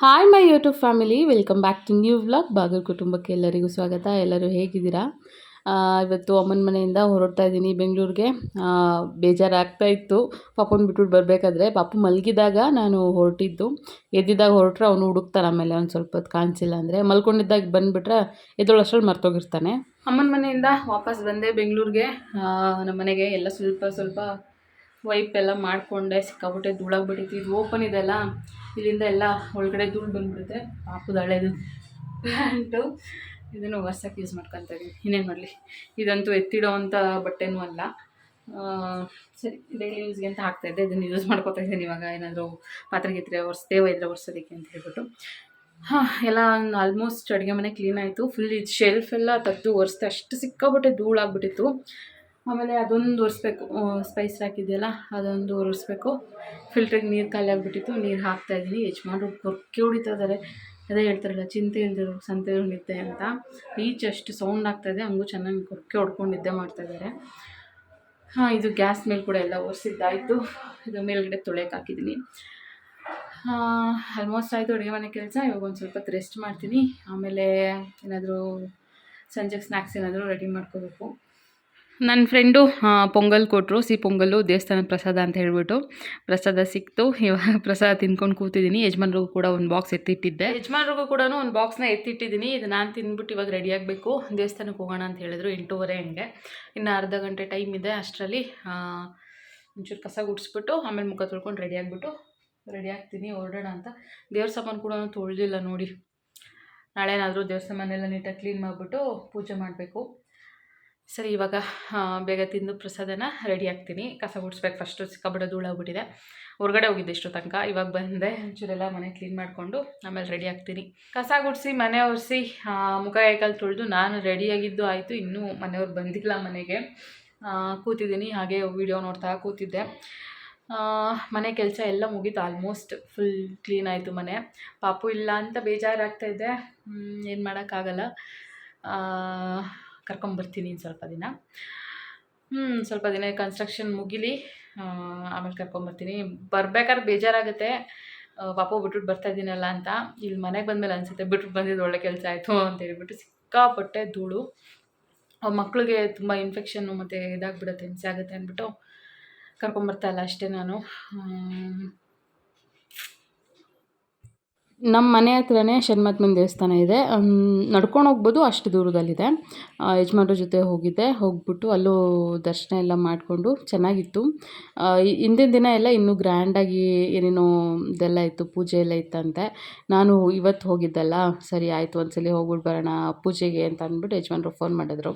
Hi my YouTube family welcome back to new vlog Bagal ಕುಟುಂಬಕ್ಕೆ ಎಲ್ಲರಿಗೂ ಸ್ವಾಗತ ಎಲ್ಲರೂ ಹೇಗಿದ್ದೀರಾ ಇವತ್ತು ಅಮ್ಮನ ಮನೆಯಿಂದ ಹೊರಡ್ತಾ ಇದ್ದೀನಿ ಬೆಂಗಳೂರಿಗೆ. ಬೇಜಾರಾಗ್ತಾ ಇತ್ತು. ಪಾಪನ ಬಿಟ್ಬಿಟ್ಟು ಬರಬೇಕಾದ್ರೆ ಪಾಪು ಮಲಗಿದಾಗ ನಾನು ಹೊರಟಿದ್ದು. ಎದ್ದಿದ್ದಾಗ ಹೊರಟ್ರೆ ಅವನು ಹುಡುಕ್ತಾನೆ ಆಮೇಲೆ ಒಂದು ಸ್ವಲ್ಪ ಹೊತ್ತು ಕಾಣಿಸಿಲ್ಲ ಅಂದರೆ. ಮಲ್ಕೊಂಡಿದ್ದಾಗ ಬಂದುಬಿಟ್ರೆ ಎದ್ದೊಳಷ್ಟ್ರಲ್ಲಿ ಮರ್ತೋಗಿರ್ತಾನೆ. ಅಮ್ಮನ ಮನೆಯಿಂದ ವಾಪಸ್ ಬಂದೆ ಬೆಂಗಳೂರಿಗೆ. ನಮ್ಮ ಮನೆಗೆ ಎಲ್ಲ ಸ್ವಲ್ಪ ಸ್ವಲ್ಪ ವೈಪ್ ಎಲ್ಲ ಮಾಡಿಕೊಂಡೆ. ಸಿಕ್ಕಾಬಿಟ್ಟೆ ಧೂಳಾಗ್ಬಿಟ್ಟಿತ್ತು. ಇದು ಓಪನ್ ಇದೆಲ್ಲ ಇಲ್ಲಿಂದ ಎಲ್ಲ ಒಳಗಡೆ ಧೂಳು ಬಂದ್ಬಿಡುತ್ತೆ. ಪಾಪದ ಹಳೇದು ಪ್ಯಾಂಟು. ಇದನ್ನು ವರ್ಷಕ್ಕೆ ಯೂಸ್ ಮಾಡ್ಕೊತಾ ಇದ್ದೀನಿ ಇನ್ನೇನು ಮಾಡಲಿ? ಇದಂತೂ ಎತ್ತಿಡೋವಂಥ ಬಟ್ಟೆನೂ ಅಲ್ಲ. ಸರಿ ಡೈಲಿ ಯೂಸ್ಗೆ ಅಂತ ಹಾಕ್ತಾಯಿದ್ದೆ ಇದನ್ನು ಯೂಸ್ ಮಾಡ್ಕೊತಾ ಇದ್ದೀನಿ ಇವಾಗ. ಏನಾದರೂ ಪಾತ್ರೆ ಗಿತ್ರೆ ಒರೆಸ್ದೇವ ಇದ್ರೆ ಒರೆಸೋದಕ್ಕೆ ಅಂತ ಹೇಳ್ಬಿಟ್ಟು. ಹಾಂ, ಎಲ್ಲ ಆಲ್ಮೋಸ್ಟ್ ಅಡುಗೆ ಮನೆ ಕ್ಲೀನ್ ಆಯಿತು. ಫುಲ್ ಇದು ಶೆಲ್ಫ್ ಎಲ್ಲ ತೆಗೆದು ಒರೆಸ್ದೆ. ಅಷ್ಟು ಸಿಕ್ಕಾಬಿಟ್ಟೆ ಧೂಳಾಗ್ಬಿಟ್ಟಿತ್ತು. ಆಮೇಲೆ ಅದೊಂದು ಒರೆಸ್ಬೇಕು. ಸ್ಪೈಸ್ ಹಾಕಿದೆಯಲ್ಲ, ಅದೊಂದು ಒರೆಸ್ಬೇಕು. ಫಿಲ್ಟ್ರಿಗೆ ನೀರು ಖಾಲಿ ಆಗಿಬಿಟ್ಟಿತ್ತು, ನೀರು ಹಾಕ್ತಾಯಿದ್ದೀನಿ ಯಜಮಾನ್ರು ಕೊರ್ಕೆ ಹೊಡಿತಾ ಇದ್ದಾರೆ ಅದೇ ಹೇಳ್ತಾರಲ್ಲ, ಚಿಂತೆ ಇಲ್ದಿರು ಸಂತೆ ನಿದ್ದೆ ಅಂತ. ಈಚ್ ಅಷ್ಟು ಸೌಂಡ್ ಆಗ್ತಾಯಿದೆ ಹಂಗೂ ಚೆನ್ನಾಗಿ ಕೊರ್ಕೆ ಹೊಡ್ಕೊಂಡು ನಿದ್ದೆ ಮಾಡ್ತಾಯಿದ್ದಾರೆ ಹಾಂ, ಇದು ಗ್ಯಾಸ್ ಮೇಲೆ ಕೂಡ ಎಲ್ಲ ಒರೆಸಿದ್ದಾಯಿತು. ಇದು ಮೇಲ್ಗಡೆ ತೊಳೆಯಕ್ಕೆ ಹಾಕಿದ್ದೀನಿ ಆಲ್ಮೋಸ್ಟ್ ಆಯಿತು ಅಡುಗೆ ಮನೆ ಕೆಲಸ. ಇವಾಗ ಒಂದು ಸ್ವಲ್ಪ ರೆಸ್ಟ್ ಮಾಡ್ತೀನಿ. ಆಮೇಲೆ ಏನಾದರೂ ಸಂಜೆಗೆ ಸ್ನ್ಯಾಕ್ಸ್ ಏನಾದರೂ ರೆಡಿ ಮಾಡ್ಕೋಬೇಕು. ನನ್ನ ಫ್ರೆಂಡು ಪೊಂಗಲ್ ಕೊಟ್ಟರು ಸಿ ಪೊಂಗಲ್ಲು ದೇವಸ್ಥಾನದ ಪ್ರಸಾದ ಅಂತ ಹೇಳ್ಬಿಟ್ಟು. ಪ್ರಸಾದ ಸಿಕ್ತು. ಇವಾಗ ಪ್ರಸಾದ ತಿನ್ಕೊಂಡು ಕೂತಿದ್ದೀನಿ. ಯಜಮಾನ್ರಿಗೂ ಕೂಡ ಒಂದು ಬಾಕ್ಸ್ ಎತ್ತಿಟ್ಟಿದ್ದೆ. ಯಜಮಾನ್ರಿಗೂ ಕೂಡ ಒಂದು ಬಾಕ್ಸ್ನ ಎತ್ತಿಟ್ಟಿದ್ದೀನಿ. ಇದು ನಾನು ತಿಂದ್ಬಿಟ್ಟು ಇವಾಗ ರೆಡಿ ಆಗಬೇಕು. ದೇವಸ್ಥಾನಕ್ಕೆ ಹೋಗೋಣ ಅಂತ ಹೇಳಿದ್ರು ಎಂಟೂವರೆ ಹಂಗೆ. ಇನ್ನು ಅರ್ಧ ಗಂಟೆ ಟೈಮ್ ಇದೆ ಅಷ್ಟರಲ್ಲಿ ಒಂಚೂರು ಕಸ ಗುಡಿಸ್ಬಿಟ್ಟು, ಆಮೇಲೆ ಮುಖ ತೊಳ್ಕೊಂಡು ರೆಡಿ ಆಗಿಬಿಟ್ಟು ರೆಡಿ ಆಗ್ತೀನಿ, ಹೊರಡೋಣ ಅಂತ. ದೇವ್ರ ಸಾಮಾನು ಕೂಡ ತೊಳೆದಿಲ್ಲ ನೋಡಿ. ನಾಳೆ ಏನಾದರೂ ದೇವ್ರ ಸಾಮಾನೆಲ್ಲ ನೀಟಾಗಿ ಕ್ಲೀನ್ ಮಾಡಿಬಿಟ್ಟು ಪೂಜೆ ಮಾಡಬೇಕು. ಸರಿ, ಇವಾಗ ಬೇಗ ತಿಂದು ಪ್ರಸಾದನ ರೆಡಿ ಆಗ್ತೀನಿ. ಕಸ ಗುಡಿಸ್ಬೇಕು ಫಸ್ಟು ಸಿಕ್ಕಾಬಿಡೋದು ಧೂಳಾಗ್ಬಿಟ್ಟಿದೆ ಹೊರಗಡೆ ಹೋಗಿದ್ದೆ ಇಷ್ಟು ತನಕ. ಇವಾಗ ಬಂದೆ ಒಂಚೂರೆಲ್ಲ ಮನೆ ಕ್ಲೀನ್ ಮಾಡಿಕೊಂಡು ಆಮೇಲೆ ರೆಡಿ ಆಗ್ತೀನಿ. ಕಸ ಗುಡಿಸಿ, ಮನೆ ಒರೆಸಿ ಮುಖ ಕೈಕಾಲು ತುಳಿದು ನಾನು ರೆಡಿಯಾಗಿದ್ದು ಆಯಿತು. ಇನ್ನೂ ಮನೆಯವ್ರು ಬಂದಿಲ್ಲ ಮನೆಗೆ. ಕೂತಿದ್ದೀನಿ, ಹಾಗೆ ವಿಡಿಯೋ ನೋಡ್ತಾ ಕೂತಿದ್ದೆ. ಮನೆ ಕೆಲಸ ಎಲ್ಲ ಮುಗೀತು ಆಲ್ಮೋಸ್ಟ್ ಫುಲ್ ಕ್ಲೀನ್ ಆಯಿತು ಮನೆ. ಪಾಪು ಇಲ್ಲ ಅಂತ ಬೇಜಾರಾಗ್ತಾ ಇದೆ ಏನು ಮಾಡೋಕ್ಕಾಗಲ್ಲ. ಕರ್ಕೊಂಬರ್ತೀನಿ ಇನ್ನು ಸ್ವಲ್ಪ ದಿನ. ಹ್ಞೂ ಸ್ವಲ್ಪ ದಿನ ಕನ್ಸ್ಟ್ರಕ್ಷನ್ ಮುಗಿಲಿ ಆಮೇಲೆ ಕರ್ಕೊಂಬರ್ತೀನಿ. ಬರ್ಬೇಕಾದ್ರೆ ಬೇಜಾರಾಗುತ್ತೆ. ಪಾಪ ಬಿಟ್ಬಿಟ್ಟು ಬರ್ತಾ ಇದ್ದೀನಲ್ಲ ಅಂತ. ಇಲ್ಲಿ ಮನೆಗೆ ಬಂದಮೇಲೆ ಅನಿಸುತ್ತೆ ಬಿಟ್ಬಿಟ್ಟು ಬಂದಿದ್ದು ಒಳ್ಳೆ ಕೆಲಸ ಆಯಿತು ಅಂತ ಹೇಳ್ಬಿಟ್ಟು ಸಿಕ್ಕಾಪಟ್ಟೆ ಧೂಳು. ಮಕ್ಕಳಿಗೆ ತುಂಬ ಇನ್ಫೆಕ್ಷನ್ನು ಮತ್ತು ಇದಾಗ್ಬಿಡುತ್ತೆ, ಹಿಂಸೆ ಆಗುತ್ತೆ ಅಂದ್ಬಿಟ್ಟು ಕರ್ಕೊಂಬರ್ತಾ ಇಲ್ಲ ಅಷ್ಟೇ ನಾನು. ನಮ್ಮ ಮನೆ ಹತ್ರನೇ ಷಣ್ಮತ್ಮನ ದೇವಸ್ಥಾನ ಇದೆ. ನಡ್ಕೊಂಡು ಹೋಗ್ಬೋದು, ಅಷ್ಟು ದೂರದಲ್ಲಿದೆ. ಯಜಮಾನ್ರ ಜೊತೆ ಹೋಗಿದ್ದೆ, ಹೋಗ್ಬಿಟ್ಟು ಅಲ್ಲೂ ದರ್ಶನ ಎಲ್ಲ ಮಾಡಿಕೊಂಡು ಚೆನ್ನಾಗಿತ್ತು. ಹಿಂದಿನ ದಿನ ಎಲ್ಲ ಇನ್ನೂ ಗ್ರ್ಯಾಂಡಾಗಿ ಏನೇನೋ ಇದೆಲ್ಲ ಇತ್ತು, ಪೂಜೆ ಎಲ್ಲ ಇತ್ತಂತೆ. ನಾನು ಇವತ್ತು ಹೋಗಿದ್ದಲ್ಲ, ಸರಿ ಆಯಿತು, ಒಂದ್ಸಲಿ ಹೋಗ್ಬಿಟ್ಟು ಬರೋಣ, ಪೂಜೆಗೆ ಅಂತ ಅಂದ್ಬಿಟ್ಟು ಯಜಮಾನ್ರು ಫೋನ್ ಮಾಡಿದ್ರು.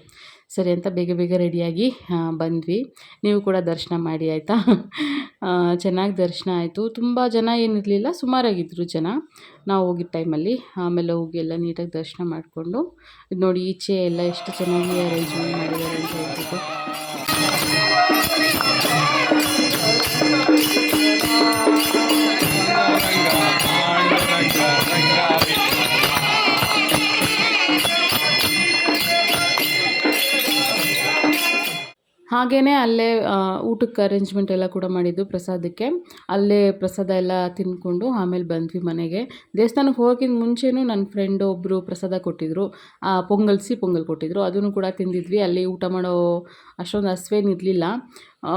ಸರಿ ಅಂತ ಬೇಗ ಬೇಗ ರೆಡಿಯಾಗಿ ಬಂದ್ವಿ. ನೀವು ಕೂಡ ದರ್ಶನ ಮಾಡಿ, ಆಯಿತಾ? ಚೆನ್ನಾಗಿ ದರ್ಶನ ಆಯಿತು. ತುಂಬ ಜನ ಏನಿರಲಿಲ್ಲ ಸುಮಾರಾಗಿದ್ದರು ಜನ. ನಾವು ಹೋಗಿದ್ದ ಟೈಮಲ್ಲಿ, ಆಮೇಲೆ ಹೋಗಿ ಎಲ್ಲ ನೀಟಾಗಿ ದರ್ಶನ ಮಾಡಿಕೊಂಡು, ನೋಡಿ ಈಚೆ ಎಲ್ಲ ಎಷ್ಟು ಚೆನ್ನಾಗಿ ಅರೇಂಜ್ಮೆಂಟ್ ಮಾಡಿದ್ದಾರೆ ಅಂತ ಹೇಳ್ಬಿಟ್ಟು. ಹಾಗೆಯೇ ಅಲ್ಲೇ ಊಟಕ್ಕೆ ಅರೇಂಜ್ಮೆಂಟ್ ಎಲ್ಲ ಕೂಡ ಮಾಡಿದ್ದು ಪ್ರಸಾದಕ್ಕೆ. ಅಲ್ಲೇ ಪ್ರಸಾದ ಎಲ್ಲ ತಿಂದ್ಕೊಂಡು ಆಮೇಲೆ ಬಂದ್ವಿ ಮನೆಗೆ. ದೇವಸ್ಥಾನಕ್ಕೆ ಹೋಗೋಕ್ಕಿಂತ ಮುಂಚೆನೂ ನನ್ನ ಫ್ರೆಂಡ್ ಒಬ್ಬರು ಪ್ರಸಾದ ಕೊಟ್ಟಿದ್ದರು ಪೊಂಗಲ್ಸಿ ಪೊಂಗಲ್ ಕೊಟ್ಟಿದ್ದರು ಅದನ್ನು ಕೂಡ ತಿಂದಿದ್ವಿ. ಅಲ್ಲಿ ಊಟ ಮಾಡೋ ಅಷ್ಟೊಂದು ಹಸ್ವೇನಿರಲಿಲ್ಲ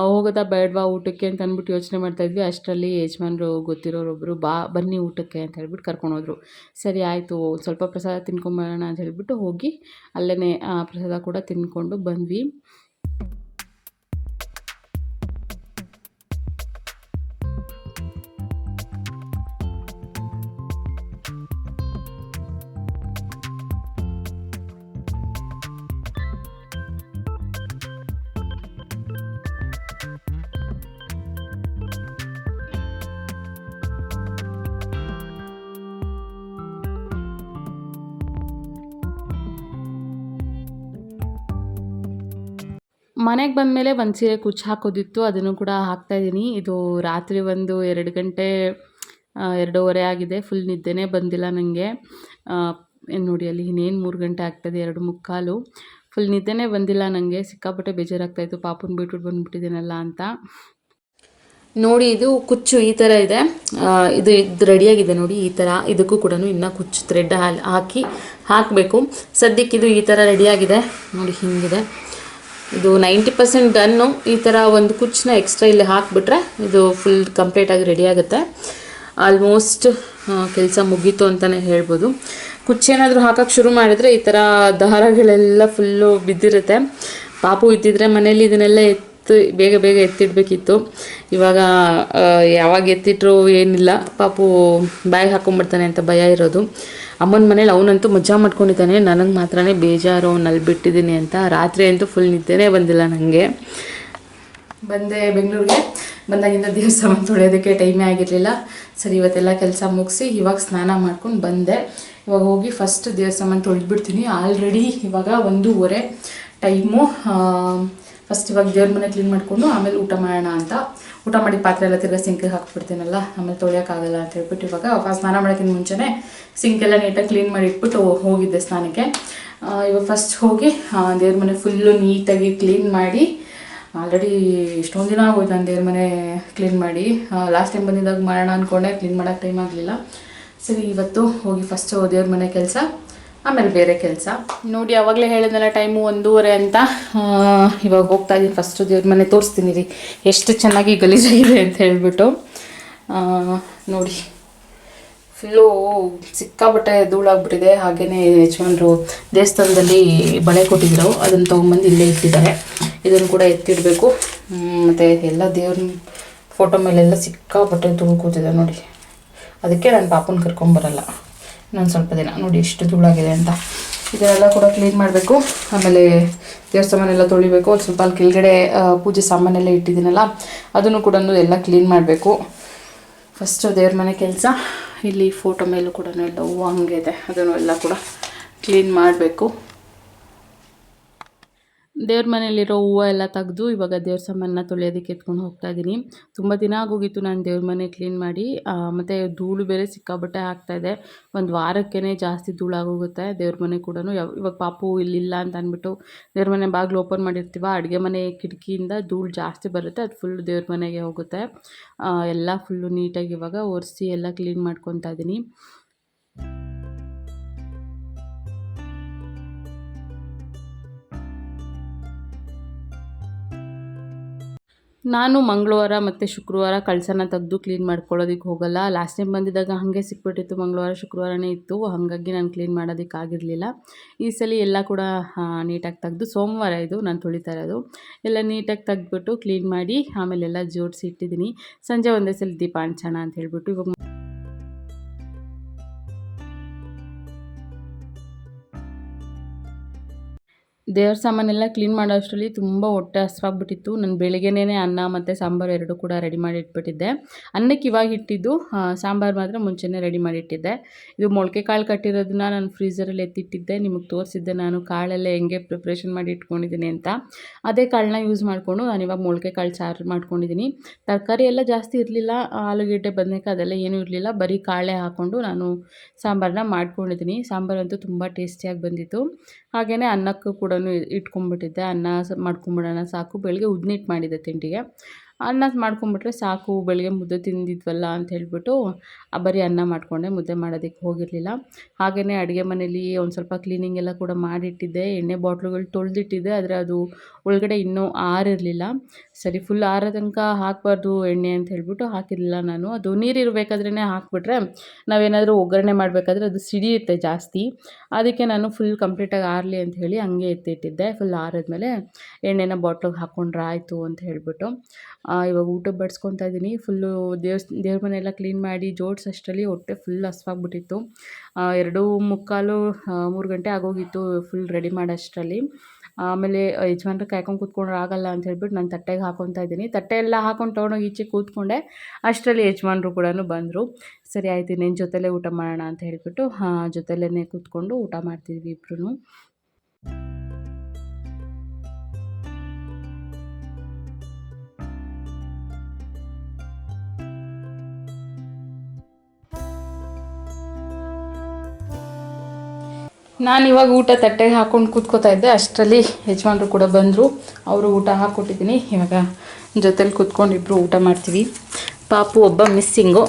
ಹೋಗೋದಾ ಬೇಡವಾ ಊಟಕ್ಕೆ ಅಂತ ಅಂದ್ಬಿಟ್ಟು ಯೋಚನೆ ಮಾಡ್ತಾಯಿದ್ವಿ ಅಷ್ಟರಲ್ಲಿ ಯಜಮಾನರು ಗೊತ್ತಿರೋರೊಬ್ಬರು ಬಾ, ಬನ್ನಿ ಊಟಕ್ಕೆ ಅಂತ ಹೇಳ್ಬಿಟ್ಟು ಕರ್ಕೊಂಡೋದ್ರು ಸರಿ, ಆಯಿತು, ಸ್ವಲ್ಪ ಪ್ರಸಾದ ತಿನ್ಕೊಂಬರೋಣ ಅಂತ ಹೇಳ್ಬಿಟ್ಟು ಹೋಗಿ ಅಲ್ಲೇ ಪ್ರಸಾದ ಕೂಡ ತಿಂದ್ಕೊಂಡು ಬಂದ್ವಿ. ಮನೆಗೆ ಬಂದಮೇಲೆ ಒಂದು ಸೀರೆ ಕುಚ್ಚು ಹಾಕೋದಿತ್ತು, ಅದನ್ನು ಕೂಡ ಹಾಕ್ತಾಯಿದ್ದೀನಿ ಇದು ರಾತ್ರಿ ಒಂದು ಎರಡು ಗಂಟೆ ಎರಡೂವರೆ ಆಗಿದೆ ಫುಲ್ ನಿದ್ದೆನೇ ಬಂದಿಲ್ಲ ನನಗೆ ನೋಡಿ ಅಲ್ಲಿ ಇನ್ನೇನು ಮೂರು ಗಂಟೆ ಆಗ್ತದೆ, ಎರಡು ಮುಕ್ಕಾಲು. ಫುಲ್ ನಿದ್ದೆನೇ ಬಂದಿಲ್ಲ ನನಗೆ ಸಿಕ್ಕಾಪಟ್ಟೆ ಬೇಜಾರಾಗ್ತಾಯಿತ್ತು ಪಾಪನ ಬಿಟ್ಬಿಟ್ಟು ಬಂದುಬಿಟ್ಟಿದ್ದೀನಲ್ಲ ಅಂತ. ನೋಡಿ, ಇದು ಕುಚ್ಚು ಈ ಥರ ಇದೆ. ಇದು ಇದು ರೆಡಿಯಾಗಿದೆ ನೋಡಿ ಈ ಥರ ಇದಕ್ಕೂ ಕೂಡ ಇನ್ನೂ ಕುಚ್ಚು ಥ್ರೆಡ್ ಹಾಕಿ ಹಾಕಬೇಕು. ಸದ್ಯಕ್ಕೆ ಇದು ಈ ಥರ ರೆಡಿಯಾಗಿದೆ. ನೋಡಿ ಹಿಂಗಿದೆ. ಇದು ನೈಂಟಿ ಪರ್ಸೆಂಟ್ ಡನ್ನು ಈ ಥರ ಒಂದು ಕುಚ್ಚನ್ನ ಎಕ್ಸ್ಟ್ರಾ ಇಲ್ಲಿ ಹಾಕಿಬಿಟ್ರೆ ಇದು ಫುಲ್ ಕಂಪ್ಲೀಟಾಗಿ ರೆಡಿ ಆಗುತ್ತೆ. ಆಲ್ಮೋಸ್ಟ್ ಕೆಲಸ ಮುಗೀತು ಅಂತಲೇ ಹೇಳ್ಬೋದು. ಕುಚ್ಚೇನಾದರೂ ಹಾಕೋಕ್ಕೆ ಶುರು ಮಾಡಿದರೆ ಈ ಥರ ದಾರಗಳೆಲ್ಲ ಫುಲ್ಲು ಬಿದ್ದಿರುತ್ತೆ. ಪಾಪು ಇದ್ದಿದ್ರೆ ಮನೇಲಿ ಇದನ್ನೆಲ್ಲ ಎತ್ತು, ಬೇಗ ಬೇಗ ಎತ್ತಿಡಬೇಕಿತ್ತು. ಇವಾಗ ಯಾವಾಗ ಎತ್ತಿಟ್ರು ಏನಿಲ್ಲ. ಪಾಪು ಬ್ಯಾಗ್ ಹಾಕೊಂಡ್ಬಿಡ್ತಾನೆ ಅಂತ ಭಯ ಇರೋದು. ಅಮ್ಮನ ಮನೇಲಿ ಅವನಂತೂ ಮಜಾ ಮಾಡ್ಕೊಂಡಿದ್ದಾನೆ. ನನಗೆ ಮಾತ್ರನೇ ಬೇಜಾರು ಅವನಲ್ಲಿ ಬಿಟ್ಟಿದ್ದೀನಿ ಅಂತ. ರಾತ್ರಿ ಅಂತೂ ಫುಲ್ ನಿದ್ದೆನೇ ಬಂದಿಲ್ಲ ನನಗೆ ಬಂದೆ ಬೆಂಗಳೂರಿಗೆ. ಬಂದಾಗಿಂದ ದೇವಸ್ಥಾನ ತೊಳೆಯೋದಕ್ಕೆ ಟೈಮೇ ಆಗಿರಲಿಲ್ಲ. ಸರಿ, ಇವತ್ತೆಲ್ಲ ಕೆಲಸ ಮುಗಿಸಿ ಇವಾಗ ಸ್ನಾನ ಮಾಡ್ಕೊಂಡು ಬಂದೆ. ಇವಾಗ ಹೋಗಿ ಫಸ್ಟ್ ದೇವಸ್ಥಾನ ತೊಳೆದ್ಬಿಡ್ತೀನಿ. ಆಲ್ರೆಡಿ ಇವಾಗ ಒಂದೂವರೆ ಟೈಮು ಫಸ್ಟ್ ಇವಾಗ ದೇವ್ರ ಮನೆ ಕ್ಲೀನ್ ಮಾಡಿಕೊಂಡು ಆಮೇಲೆ ಊಟ ಮಾಡೋಣ ಅಂತ. ಊಟ ಮಾಡಿ ಪಾತ್ರೆ ಎಲ್ಲ ತಿರ್ಗಾ ಸಿಂಕಿಗೆ ಹಾಕ್ಬಿಡ್ತೀನಲ್ಲ, ಆಮೇಲೆ ತೊಳೆಯೋಕ್ಕಾಗಲ್ಲ ಅಂತ ಹೇಳ್ಬಿಟ್ಟು ಇವಾಗ ಸ್ನಾನ ಮಾಡೋಕ್ಕಿಂತ ಮುಂಚೆನೇ ಸಿಂಕೆಲ್ಲ ನೀಟಾಗಿ ಕ್ಲೀನ್ ಮಾಡಿಟ್ಬಿಟ್ಟು ಹೋಗಿದ್ದೆ ಸ್ನಾನಕ್ಕೆ. ಇವಾಗ ಫಸ್ಟ್ ಹೋಗಿ ದೇವ್ರ ಮನೆ ಫುಲ್ಲು ನೀಟಾಗಿ ಕ್ಲೀನ್ ಮಾಡಿ ಆಲ್ರೆಡಿ ಎಷ್ಟೊಂದು ದಿನ ಆಗೋಯ್ತು ನಾನು ದೇವ್ರ ಮನೆ ಕ್ಲೀನ್ ಮಾಡಿ. ಲಾಸ್ಟ್ ಟೈಮ್ ಬಂದಿದ್ದಾಗ ಮಾಡೋಣ ಅಂದ್ಕೊಂಡೆ ಕ್ಲೀನ್ ಮಾಡೋಕ್ಕೆ ಟೈಮ್ ಆಗಲಿಲ್ಲ. ಸರಿ, ಇವತ್ತು ಹೋಗಿ ಫಸ್ಟು ದೇವ್ರ ಮನೆ ಕೆಲಸ. ಆಮೇಲೆ ಬೇರೆ ಕೆಲಸ. ನೋಡಿ ಅವಾಗಲೇ ಹೇಳಿದ್ನಲ್ಲ ಟೈಮು ಒಂದೂವರೆ ಅಂತ. ಇವಾಗ ಹೋಗ್ತಾ ಇದ್ದೀನಿ ಫಸ್ಟು ದೇವ್ರ ಮನೆ ತೋರಿಸ್ತೀನಿ ರೀ. ಎಷ್ಟು ಚೆನ್ನಾಗಿ ಗಲೀಜಾಗಿದೆ ಅಂತ ಹೇಳಿಬಿಟ್ಟು. ನೋಡಿ. ಫುಲ್ಲು ಸಿಕ್ಕಾಬಟ್ಟೆ ಧೂಳಾಗ್ಬಿಟ್ಟಿದೆ. ಹಾಗೆಯೇ ಯಜಮಾನರು ದೇವಸ್ಥಾನದಲ್ಲಿ ಬಳೆ ಕೊಟ್ಟಿದ್ರು. ಅದನ್ನು ತೊಗೊಂಬಂದು ಇಲ್ಲೇ ಇಟ್ಟಿದ್ದಾರೆ. ಇದನ್ನು ಕೂಡ ಎತ್ತಿಡಬೇಕು. ಮತ್ತು ಎಲ್ಲ ದೇವ್ರ ಫೋಟೋ ಮೇಲೆಲ್ಲ ಸಿಕ್ಕಾಬಟ್ಟೆ ಧೂಳು ಕೂತಿದೆ ನೋಡಿ. ಅದಕ್ಕೆ ನಾನು ಪಾಪನ ಕರ್ಕೊಂಬರಲ್ಲ ಇನ್ನೊಂದು ಸ್ವಲ್ಪ ದಿನ ನೋಡಿ ಎಷ್ಟು ಧೂಳಾಗಿದೆ ಅಂತ. ಇದನ್ನೆಲ್ಲ ಕೂಡ ಕ್ಲೀನ್ ಮಾಡಬೇಕು. ಆಮೇಲೆ ದೇವಸ್ಥಾನ ತೊಳಿಬೇಕು. ಒಂದು ಸ್ವಲ್ಪ ಅಲ್ಲಿ ಕೆಳಗಡೆ ಪೂಜೆ ಸಾಮಾನೆಲ್ಲ ಇಟ್ಟಿದ್ದೀನಲ್ಲ, ಅದನ್ನು ಕೂಡ ಎಲ್ಲ ಕ್ಲೀನ್ ಮಾಡಬೇಕು. ಫಸ್ಟು ದೇವ್ರ ಮನೆ ಕೆಲಸ, ಇಲ್ಲಿ ಫೋಟೋ ಮೇಲೂ ಕೂಡ ಎಲ್ಲ ಹೂವು ಹಂಗೆ ಇದೆ ಅದನ್ನು ಎಲ್ಲ ಕೂಡ ಕ್ಲೀನ್ ಮಾಡಬೇಕು. ದೇವ್ರ ಮನೇಲಿರೋ ಹೂವು ಎಲ್ಲ ತೆಗೆದು ಇವಾಗ ದೇವ್ರ ಸಾಮಾನನ್ನ ತೊಳೆಯೋದಕ್ಕೆ ಎತ್ಕೊಂಡು ಹೋಗ್ತಾ ಇದ್ದೀನಿ ತುಂಬ ದಿನ ಆಗೋಗಿತ್ತು ನಾನು ದೇವ್ರ ಮನೆ ಕ್ಲೀನ್ ಮಾಡಿ. ಮತ್ತು ಧೂಳು ಬೇರೆ ಸಿಕ್ಕಾಬಟ್ಟೆ ಆಗ್ತಾಯಿದೆ ಒಂದು ವಾರಕ್ಕೇ ಜಾಸ್ತಿ ಧೂಳಾಗೋಗುತ್ತೆ ದೇವ್ರ ಮನೆ ಕೂಡ ಇವಾಗ ಪಾಪು ಇಲ್ಲಿಲ್ಲ ಅಂತ ಅಂದ್ಬಿಟ್ಟು ದೇವ್ರ ಮನೆ ಬಾಗಿಲು ಓಪನ್ ಮಾಡಿರ್ತೀವ, ಅಡುಗೆ ಮನೆ ಕಿಟಕಿಯಿಂದ ಧೂಳು ಜಾಸ್ತಿ ಬರುತ್ತೆ, ಅದು ಫುಲ್ ದೇವ್ರ ಮನೆಗೆ ಹೋಗುತ್ತೆ. ಎಲ್ಲ ಫುಲ್ಲು ನೀಟಾಗಿ ಇವಾಗ ಒರೆಸಿ ಎಲ್ಲ ಕ್ಲೀನ್ ಮಾಡ್ಕೊತಾ ಇದ್ದೀನಿ ನಾನು ಮಂಗಳವಾರ ಮತ್ತು ಶುಕ್ರವಾರ ಕಳಸನ ತೆಗೆದು ಕ್ಲೀನ್ ಮಾಡ್ಕೊಳ್ಳೋದಕ್ಕೆ ಹೋಗಲ್ಲ. ಲಾಸ್ಟ್ ಟೈಮ್ ಬಂದಿದ್ದಾಗ ಹಾಗೆ ಸಿಕ್ಬಿಟ್ಟಿತ್ತು. ಮಂಗಳವಾರ, ಶುಕ್ರವಾರನೇ ಇತ್ತು. ಹಾಗಾಗಿ ನಾನು ಕ್ಲೀನ್ ಮಾಡೋದಕ್ಕಾಗಿರಲಿಲ್ಲ ಈ ಸಲ ಎಲ್ಲ ಕೂಡ ನೀಟಾಗಿ ತೆಗೆದು ಸೋಮವಾರ ಇದು ನಾನು ತೊಳಿತಾ ಇರೋದು. ಎಲ್ಲ ನೀಟಾಗಿ ತೆಗೆದ್ಬಿಟ್ಟು ಕ್ಲೀನ್ ಮಾಡಿ ಆಮೇಲೆಲ್ಲ ಜೋಡಿಸಿ ಇಟ್ಟಿದ್ದೀನಿ. ಸಂಜೆ ಒಂದೇ ಸಲ ದೀಪ ಅಂತ ಹೇಳ್ಬಿಟ್ಟು ಇವಾಗ ದೇವ್ರ ಸಾಮಾನೆಲ್ಲ ಕ್ಲೀನ್ ಮಾಡೋ ಅಷ್ಟರಲ್ಲಿ ತುಂಬ ಹೊಟ್ಟೆ ಹಸ್ವಾಗ್ಬಿಟ್ಟಿತ್ತು. ನಾನು ಬೆಳಿಗ್ಗೆನೇ ಅನ್ನ ಮತ್ತು ಸಾಂಬಾರು ಎರಡು ಕೂಡ ರೆಡಿ ಮಾಡಿ ಇಟ್ಬಿಟ್ಟಿದ್ದೆ. ಅನ್ನಕ್ಕೆ ಇವಾಗ ಇಟ್ಟಿದ್ದು ಸಾಂಬಾರು ಮಾತ್ರ ಮುಂಚೆನೇ ರೆಡಿ ಮಾಡಿ ಇಟ್ಟಿದ್ದೆ. ಇದು ಮೊಳಕೆ ಕಾಳು ಕಟ್ಟಿರೋದನ್ನ ನಾನು ಫ್ರೀಸರಲ್ಲಿ ಎತ್ತಿಟ್ಟಿದ್ದೆ. ನಿಮಗೆ ತೋರಿಸಿದ್ದೆ ನಾನು, ಕಾಳೆಲ್ಲ ಹೆಂಗೆ ಪ್ರಿಪ್ರೇಷನ್ ಮಾಡಿ ಇಟ್ಕೊಂಡಿದ್ದೀನಿ ಅಂತ. ಅದೇ ಕಾಳನ್ನ ಯೂಸ್ ಮಾಡಿಕೊಂಡು ನಾನು ಇವಾಗ ಮೊಳಕೆ ಕಾಳು ಸಾರು ಮಾಡ್ಕೊಂಡಿದ್ದೀನಿ. ತರಕಾರಿ ಎಲ್ಲ ಜಾಸ್ತಿ ಇರಲಿಲ್ಲ, ಆಲೂಗೆಡ್ಡೆ, ಬದನೇಕಾಯಿ ಅದೆಲ್ಲ ಏನೂ ಇರಲಿಲ್ಲ. ಬರೀ ಕಾಳೆ ಹಾಕ್ಕೊಂಡು ನಾನು ಸಾಂಬಾರನ್ನ ಮಾಡ್ಕೊಂಡಿದ್ದೀನಿ. ಸಾಂಬಾರಂತೂ ತುಂಬ ಟೇಸ್ಟಿಯಾಗಿ ಬಂದಿತ್ತು. ಹಾಗೆಯೇ ಅನ್ನಕ್ಕೂ ಕೂಡ ಇಟ್ಕೊಂಡ್ಬಿಟ್ಟಿದ್ದೆ ಅನ್ನ ಮಾಡ್ಕೊಂಬಿಡೋಣ, ಸಾಕು. ಬೆಳಗ್ಗೆ ಉದ್ನಿಟ್ಟು ಮಾಡಿದ್ದೆ ತಿಂಡಿಗೆ. ಅನ್ನ ಮಾಡ್ಕೊಂಬಿಟ್ರೆ ಸಾಕು ಬೆಳಗ್ಗೆ ಮುದ್ದೆ ತಿಂದಿದ್ವಲ್ಲ ಅಂತ ಹೇಳ್ಬಿಟ್ಟು ಬರೀ ಅನ್ನ ಮಾಡಿಕೊಂಡೆ, ಮುದ್ದೆ ಮಾಡೋದಕ್ಕೆ ಹೋಗಿರಲಿಲ್ಲ. ಹಾಗೆಯೇ ಅಡುಗೆ ಮನೇಲಿ ಒಂದು ಸ್ವಲ್ಪ ಕ್ಲೀನಿಂಗ್ ಎಲ್ಲ ಕೂಡ ಮಾಡಿಟ್ಟಿದ್ದೆ. ಎಣ್ಣೆ ಬಾಟ್ಲುಗಳು ತೊಳೆದಿಟ್ಟಿದ್ದೆ. ಆದರೆ ಅದು ಒಳಗಡೆ ಇನ್ನೂ ಆರಿರಲಿಲ್ಲ. ಸರಿ ಫುಲ್ ಆರೋ ತನಕ ಹಾಕಬಾರ್ದು ಎಣ್ಣೆ ಅಂತ ಹೇಳಿಬಿಟ್ಟು ಹಾಕಿರಲಿಲ್ಲ ನಾನು. ಅದು ನೀರು ಇರಬೇಕಾದ್ರೇ ಹಾಕಿಬಿಟ್ರೆ ನಾವೇನಾದರೂ ಒಗ್ಗರಣೆ ಮಾಡಬೇಕಾದ್ರೆ ಅದು ಸಿಡಿಯುತ್ತೆ ಜಾಸ್ತಿ. ಅದಕ್ಕೆ ನಾನು ಫುಲ್ ಕಂಪ್ಲೀಟಾಗಿ ಆರಲಿ ಅಂತ ಹೇಳಿ ಹಂಗೆ ಎತ್ತಿಟ್ಟಿದ್ದೆ. ಫುಲ್ ಆರಿದ್ಮೇಲೆ ಎಣ್ಣೆನ ಬಾಟ್ಲಿಗೆ ಹಾಕ್ಕೊಂಡ್ರೆ ಆಯಿತು ಅಂತ ಹೇಳಿಬಿಟ್ಟು. ಇವಾಗ ಊಟ ಬಡಿಸ್ಕೊತಾ ಇದ್ದೀನಿ ಫುಲ್ಲು ದೇವ್ಸ್, ದೇವ್ರ ಮನೆಯೆಲ್ಲ ಕ್ಲೀನ್ ಮಾಡಿ ಜೋಡಿಸೋಷ್ಟರಲ್ಲಿ ಹೊಟ್ಟೆ ಫುಲ್ ಹಸ್ವಾಗ್ಬಿಟ್ಟಿತ್ತು. ಎರಡು ಮುಕ್ಕಾಲು ಮೂರು ಗಂಟೆ ಆಗೋಗಿತ್ತು ಫುಲ್ ರೆಡಿ ಮಾಡೋಷ್ಟರಲ್ಲಿ. ಆಮೇಲೆ ಯಜಮಾನ್ರು ಕಾಯ್ಕೊಂಡು ಕೂತ್ಕೊಂಡ್ರೆ, ಆಗಲ್ಲ ಅಂತ ಹೇಳ್ಬಿಟ್ಟು ನಾನು ತಟ್ಟೆಗೆ ಹಾಕೊತಾ ಇದ್ದೀನಿ. ತಟ್ಟೆ ಎಲ್ಲ ಹಾಕೊಂಡು ತೊಗೊಂಡೋಗಿ ಈಚೆ ಕೂತ್ಕೊಂಡೆ, ಅಷ್ಟರಲ್ಲಿ ಯಜಮಾನ್ರು ಕೂಡ ಬಂದರು. ಸರಿ ಆಯ್ತು ನಿನ್ನ ಜೊತೆಲೇ ಊಟ ಮಾಡೋಣ ಅಂತ ಹೇಳ್ಬಿಟ್ಟು ಜೊತೆಲೇ ಕೂತ್ಕೊಂಡು ಊಟ ಮಾಡ್ತಿದ್ವಿ ಇಬ್ರು ನಾನು ಇವಾಗ ಊಟ ತಟ್ಟೆಗೆ ಹಾಕೊಂಡು ಕೂತ್ಕೋತಾ ಇದ್ದೆ. ಅಷ್ಟರಲ್ಲಿ ಯಜಮಾನ್ರು ಕೂಡ ಬಂದರು. ಅವರು ಊಟ ಹಾಕ್ಕೊಟ್ಟಿದ್ದೀನಿ ಇವಾಗ ಜೊತೆಲಿ ಕೂತ್ಕೊಂಡು ಇಬ್ಬರು ಊಟ ಮಾಡ್ತೀವಿ. ಪಾಪು ಒಬ್ಬ ಮಿಸ್ಸಿಂಗು.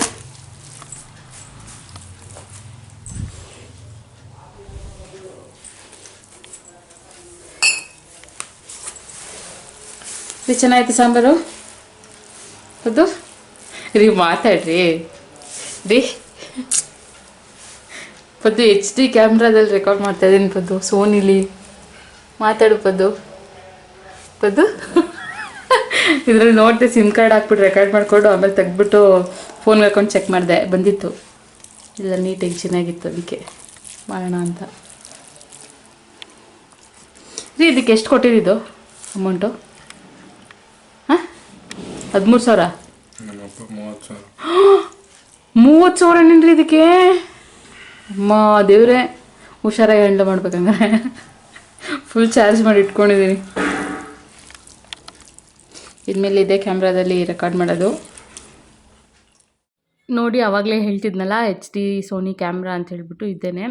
ರೀ ಚೆನ್ನಾಯ್ತು ಸಾಂಬಾರು? ಅದು? ರೀ ಮಾತಾಡ್ರಿ. ರೀ ಪದ್ದು ಎಚ್ ಡಿ ಕ್ಯಾಮ್ರಾದಲ್ಲಿ ರೆಕಾರ್ಡ್ ಮಾಡ್ತಾ ಇದ್ದೀನಿ ಪದ್ದು ಸೋನಿಲಿ ಮಾತಾಡು ಪದ್ದು. ಪದ್ದು? ಇದರಲ್ಲಿ ನೋಡಿದೆ ಸಿಮ್ ಕಾರ್ಡ್ ಹಾಕ್ಬಿಟ್ಟು ರೆಕಾರ್ಡ್ ಮಾಡಿಕೊಂಡು ಆಮೇಲೆ ತೆಗ್ದುಬಿಟ್ಟು ಫೋನ್ ಹಾಕೊಂಡು ಚೆಕ್ ಮಾಡಿದೆ. ಬಂದಿತ್ತು. ಇಲ್ಲ ನೀಟಾಗಿ ಚೆನ್ನಾಗಿತ್ತು ಅದಕ್ಕೆ. ಮಾಡೋಣ ಅಂತ. ರೀ ಇದಕ್ಕೆ ಎಷ್ಟು ಕೊಟ್ಟಿದ್ದು ಅಮೌಂಟು ಹಾಂ? ಹದಿಮೂರು ಸಾವಿರ? ಮೂವತ್ತು ಸಾವಿರ. ಏನೇನ್ರಿ ಇದಕ್ಕೆ? ಅಮ್ಮ, ದೇವ್ರೆ, ಹುಷಾರಾಗಿ ಹ್ಯಾಂಡಲ್ ಮಾಡ್ಬೇಕಂದ್ರೆ. ಫುಲ್ ಚಾರ್ಜ್ ಮಾಡಿ ಇಟ್ಕೊಂಡಿದ್ದೀನಿ ಇದ್ಮೇಲೆ ಇದೇ ಕ್ಯಾಮ್ರಾದಲ್ಲಿ ರೆಕಾರ್ಡ್ ಮಾಡೋದು. ನೋಡಿ ಆವಾಗಲೇ ಹೇಳ್ತಿದ್ನಲ್ಲ ಎಚ್ ಡಿ ಸೋನಿ ಕ್ಯಾಮ್ರಾ ಅಂತ ಹೇಳ್ಬಿಟ್ಟು ಇದ್ದೇನೆ.